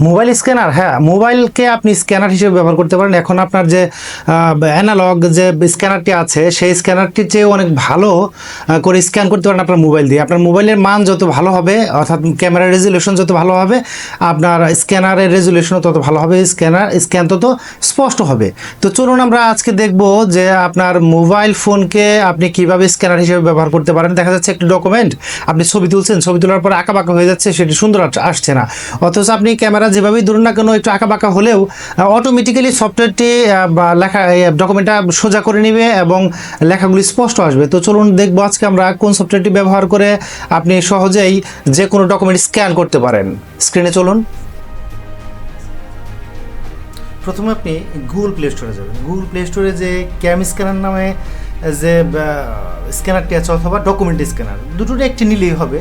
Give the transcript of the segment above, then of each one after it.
Mobile scanner হ্যাঁ মোবাইলকে আপনি scanner হিসেবে ব্যবহার করতে পারেন। এখন আপনার যে অ্যানালগ যে স্ক্যানারটি আছে, সেই স্ক্যানারটির চেয়ে অনেক ভালো করে স্ক্যান করতে পারেন আপনার মোবাইল দিয়ে। আপনার মোবাইলের মান যত ভালো হবে, অর্থাৎ ক্যামেরার রেজুলেশন যত ভালো হবে, আপনার স্ক্যানারের রেজুলেশনও তত ভালো হবে, স্ক্যানার, স্ক্যান তত স্পষ্ট হবে। তো চলুন আমরা আজকে দেখব যে আপনার মোবাইল ফোনকে আপনি কীভাবে স্ক্যানার হিসেবে ব্যবহার করতে পারেন। দেখা যাচ্ছে একটি ডকুমেন্ট আপনি ছবি তুলছেন, ছবি তোলার পর আঁকা বাঁকা হয়ে যাচ্ছে, সেটি সুন্দর আস- আসছে না। অথচ আপনি ক্যামেরা যেভাবেই ধরুন না কেন একটু আঁকা বাঁকা হলেও অটোমেটিক্যালি সফটওয়্যারটি লেখা ডকুমেন্টটা সোজা করে নেবে এবং লেখাগুলি স্পষ্ট আসবে। তো চলুন দেখব আজকে আমরা কোন সফটওয়্যারটি ব্যবহার করে আপনি সহজেই যে কোনো ডকুমেন্ট স্ক্যান করতে পারেন। স্ক্রিনে চলুন। প্রথমে আপনি গুগল প্লে স্টোরে যাবেন। গুগল প্লে স্টোরে যে ক্যাম স্ক্যানার নামে যে স্ক্যানারটি আছে অথবা ডকুমেন্ট স্ক্যানার দুটোর একটি নিলেই হবে।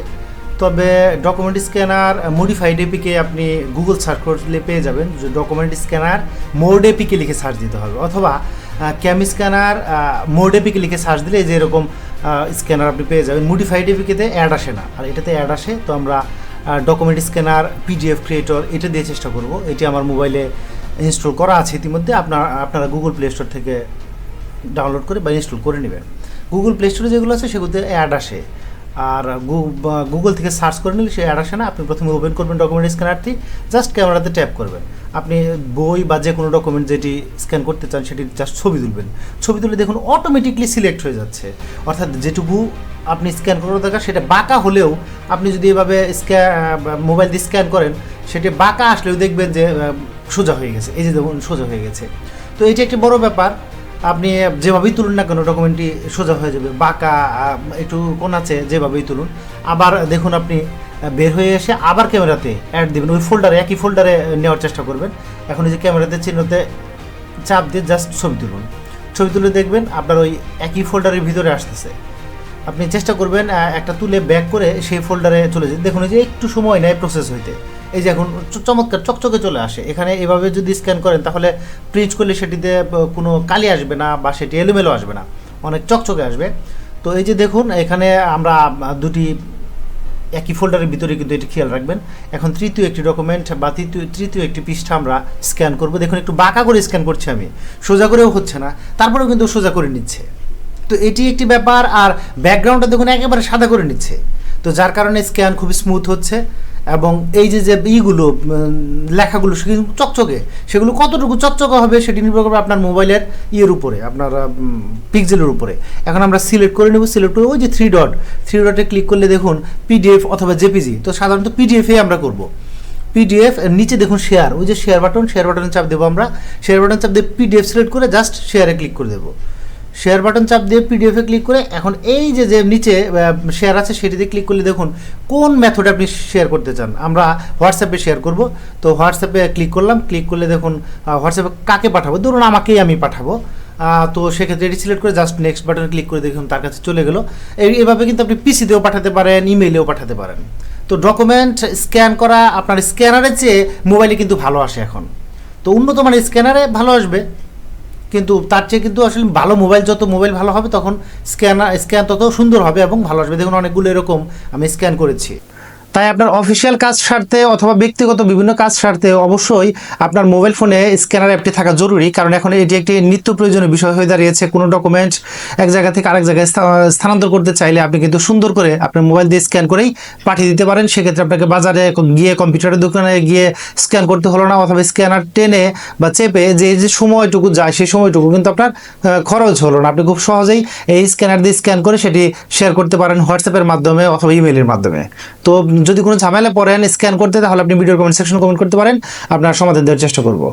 তবে ডকুমেন্ট স্ক্যানার মডিফাইড এপিকে আপনি গুগল সার্চ করলে পেয়ে যাবেন। ডকুমেন্ট স্ক্যানার মোড এপিকে লিখে সার্চ দিতে হবে। অথবা ক্যাম স্ক্যানার মোড এপিকে লিখে সার্চ দিলে এই যে এরকম স্ক্যানার আপনি পেয়ে যাবেন। মডিফাইড এপিকেতে অ্যাড আসে না। আর এটাতে অ্যাড আসে, তো আমরা ডকুমেন্ট স্ক্যানার পিডিএফ ক্রিয়েটর এটা দিয়ে চেষ্টা করব। এটি আমার মোবাইলে ইনস্টল করা আছে ইতিমধ্যে। আপনার, আপনারা গুগল প্লে স্টোর থেকে ডাউনলোড করে বা ইনস্টল করে নেবেন। গুগল প্লে স্টোরে যেগুলো আছে, সেগুলোতে অ্যাড আসে। আর গুগল থেকে সার্চ করে নিলে সে অ্যাড আসে না। আপনি প্রথমে ওপেন করবেন ডকুমেন্ট স্ক্যানারটি জাস্ট ক্যামেরাতে ট্যাপ করবেন। আপনি বই বা যে কোনো ডকুমেন্ট যেটি স্ক্যান করতে চান, সেটি জাস্ট ছবি তুলবেন। ছবি তুলে দেখুন অটোমেটিকলি সিলেক্ট হয়ে যাচ্ছে। অর্থাৎ যেটুকু আপনি স্ক্যান করার দরকার, সেটা বাঁকা হলেও আপনি যদি এভাবে স্ক্যা মোবাইল দিয়ে স্ক্যান করেন, সেটি বাঁকা আসলেও দেখবেন যে সোজা হয়ে গেছে। এই যে দেখুন, সোজা হয়ে গেছে। তো এটি একটি বড় ব্যাপার। আপনি যেভাবেই তুলুন না কেন ডকুমেন্টটি সোজা হয়ে যাবে। বাঁকা একটু কোন আছে, যেভাবেই তুলুন। আবার দেখুন আপনি বের হয়ে এসে আবার ক্যামেরাতে অ্যাড দেবেন। ওই ফোল্ডারে একই ফোল্ডারে নেওয়ার চেষ্টা করবেন। এখন যে ক্যামেরাতে চিহ্নতে চাপ দিয়ে জাস্ট ছবি তুলুন। ছবি তুলে দেখবেন, আপনার ওই একই ফোল্ডারের ভিতরে আসতেছে। আপনি চেষ্টা করবেন একটা তুলে ব্যাক করে সেই ফোল্ডারে চলে যেতে দেখুন যে একটু সময় নেয় প্রসেস হইতে। এই যে এখন চমৎকার, চকচকে চলে আসে। এখানে এভাবে যদি স্ক্যান করেন, তাহলে প্রিন্ট করলে সেটিতে কোনো কালি আসবে না বা সেটি এলোমেলো আসবে না। অনেক চকচকে আসবে। তো এই যে দেখুন, এখানে আমরা দুটি একই ফোল্ডারের ভিতরে কিন্তু এটি খেয়াল রাখবেন। এখন তৃতীয় একটি ডকুমেন্ট বা তৃতীয় তৃতীয় একটি পৃষ্ঠা আমরা স্ক্যান করব। দেখুন, একটু বাঁকা করে স্ক্যান করছি আমি। সোজা করেও হচ্ছে না। তারপরেও কিন্তু সোজা করে নিচ্ছে। তো এটি একটি ব্যাপার, আর ব্যাকগ্রাউন্ডটা দেখুন একেবারে সাদা করে নিচ্ছে। তো যার কারণে স্ক্যান খুবই স্মুথ হচ্ছে। এবং এই যে যে ইগুলো লেখাগুলো সে কিন্তু চকচকে। সেগুলো কতটুকু চকচকে হবে সেটি নির্ভর করবে আপনার মোবাইলের ইয়ের উপরে, আপনার পিক্সেলের উপরে। এখন আমরা সিলেক্ট করে নেব সিলেক্ট করে ওই যে থ্রি ডট থ্রি ডটে ক্লিক করলে দেখুন পিডিএফ অথবা জেপিজি তো সাধারণত পিডিএফে আমরা করব। পিডিএফ নিচে দেখুন শেয়ার ওই যে শেয়ার বাটন শেয়ার বাটনে চাপ দেবো আমরা। শেয়ার বাটন চাপ দিয়ে পিডিএফ সিলেক্ট করে জাস্ট শেয়ারে ক্লিক করে দেবো। শেয়ার বাটন চাপ দিয়ে পিডিএফে ক্লিক করে এখন এই যে যে নিচে শেয়ার আছে সেটিতে ক্লিক করলে দেখুন কোন মেথডে আপনি শেয়ার করতে চান। আমরা হোয়াটসঅ্যাপে শেয়ার করব। তো হোয়াটসঅ্যাপে ক্লিক করলাম। ক্লিক করলে দেখুন হোয়াটসঅ্যাপে কাকে পাঠাবো? ধরুন আমাকেই আমি পাঠাবো। তো সেক্ষেত্রে এটি সিলেক্ট করে জাস্ট নেক্সট বাটনে ক্লিক করে দেখুন তার কাছে চলে গেলো। এই- এভাবে কিন্তু আপনি পিসিতেও পাঠাতে পারেন ইমেইলেও পাঠাতে পারেন। তো ডকুমেন্ট স্ক্যান করা, আপনার স্ক্যানারের চেয়ে মোবাইলে কিন্তু ভালো আসে এখন। তো উন্নত মানের স্ক্যানারে ভালো আসবে। কিন্তু তার চেয়ে কিন্তু আসলে ভালো মোবাইল যত মোবাইল ভালো হবে, তখন স্ক্যানার স্ক্যান তত সুন্দর হবে এবং ভালো আসবে। দেখুন অনেকগুলো এরকম আমি স্ক্যান করেছি। তাই আপনার অফিসিয়াল কাজ সারতে অথবা ব্যক্তিগত বিভিন্ন কাজ সারতে অবশ্যই আপনার মোবাইল ফোনে স্ক্যানার অ্যাপটি থাকা জরুরি। কারণ এখন এটি একটি নিত্য প্রয়োজনীয় বিষয় হয়ে দাঁড়িয়েছে। কোনো ডকুমেন্ট এক জায়গা থেকে আরেক জায়গায় স্থানান্তর করতে চাইলে আপনি কিন্তু সুন্দর করে আপনার মোবাইল দিয়ে স্ক্যান করেই পাঠিয়ে দিতে পারেন। সেক্ষেত্রে আপনাকে বাজারে গিয়ে কম্পিউটারের দোকানে গিয়ে স্ক্যান করতে হলো না, অথবা স্ক্যানার টেনে বা চেপে যে যে সময়টুকু যায়, সেই সময়টুকু কিন্তু আপনার খরচ হলো না। আপনি খুব সহজেই এই স্ক্যানার দিয়ে স্ক্যান করে সেটি শেয়ার করতে পারেন হোয়াটসঅ্যাপের মাধ্যমে অথবা ইমেলের মাধ্যমে। তো যদি কোনো ঝামেলা পড়েন স্ক্যান করতে, তাহলে আপনি ভিডিওর কমেন্ট সেকশন কমেন্ট করতে পারেন। আপনার সমাধান দেওয়ার চেষ্টা করব।